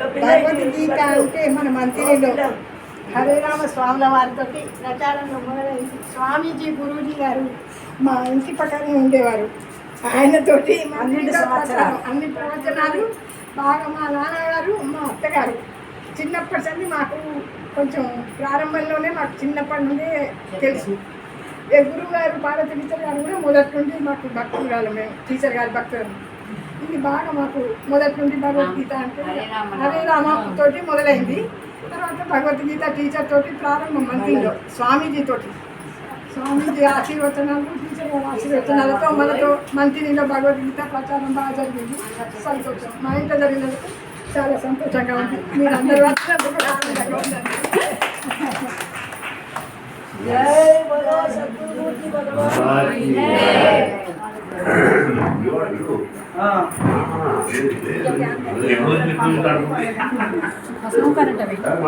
భగవద్గీత అంటే మన మంత్రిలో హరే రామ స్వాముల వారితో ప్రచారంలో మొదలైంది. స్వామీజీ గురూజీ గారు మా ఇంటి పక్కనే ఉండేవారు. ఆయనతోటి పన్నెండు సంవత్సరాలు. అన్ని ప్రవచనాలు బాగా మా నాన్నగారు మా అత్తగారు. చిన్నప్పటి నుండి మాకు కొంచెం ప్రారంభంలోనే మాకు చిన్నప్పటి నుండే తెలుసు. ఏ గురువు గారు పార్వతి టీచర్ గారు కూడా మొదటి నుండి మాకు భక్తురాలు మేము టీచర్ గారి భక్తులు ఇది బాగా మాకు మొదటి నుండి భగవద్గీత అంటే హరే రామ తోటి మొదలైంది. తర్వాత భగవద్గీత టీచర్ తోటి ప్రారంభం మంత్రిలో స్వామీజీ తోటి. స్వామీజీ ఆశీర్వచనాలు టీచర్ గారి ఆశీర్వచనాలతో మనతో మంత్రిలో భగవద్గీత ప్రచారం బాగా జరిగింది. సంతోషం. మా ఇంట్లో జరిగినందుకు చాలా సంతోషంగా ఉంది. మీరు అందరూ జై భగవాన్ జై. ఎప్పుడు